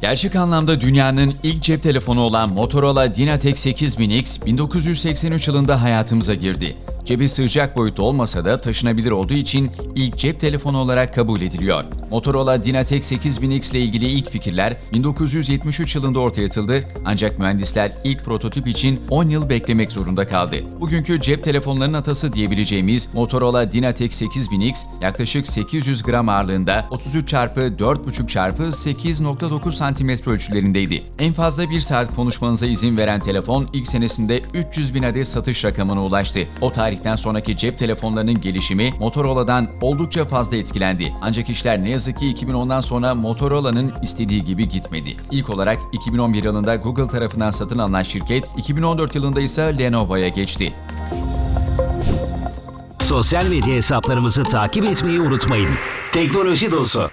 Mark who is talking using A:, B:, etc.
A: Gerçek anlamda dünyanın ilk cep telefonu olan Motorola Dynatec 8000 X 1983 yılında hayatımıza girdi. Cebi sığacak boyutta olmasa da taşınabilir olduğu için ilk cep telefonu olarak kabul ediliyor. Motorola Dynatec 8000 X ile ilgili ilk fikirler 1973 yılında ortaya atıldı ancak mühendisler ilk prototip için 10 yıl beklemek zorunda kaldı. Bugünkü cep telefonlarının atası diyebileceğimiz Motorola Dynatec 8000 X yaklaşık 800 gram ağırlığında 33 çarpı 4,5 çarpı 8.9 santimetre ölçülerindeydi. En fazla bir saat konuşmanıza izin veren telefon ilk senesinde 300 bin adet satış rakamına ulaştı. O tarihten sonraki cep telefonlarının gelişimi Motorola'dan oldukça fazla etkilendi. Ancak işler ne yazık ki 2010'dan sonra Motorola'nın istediği gibi gitmedi. İlk olarak 2011 yılında Google tarafından satın alınan şirket, 2014 yılında ise Lenovo'ya geçti.
B: Sosyal medya hesaplarımızı takip etmeyi unutmayın. Teknoloji Dostu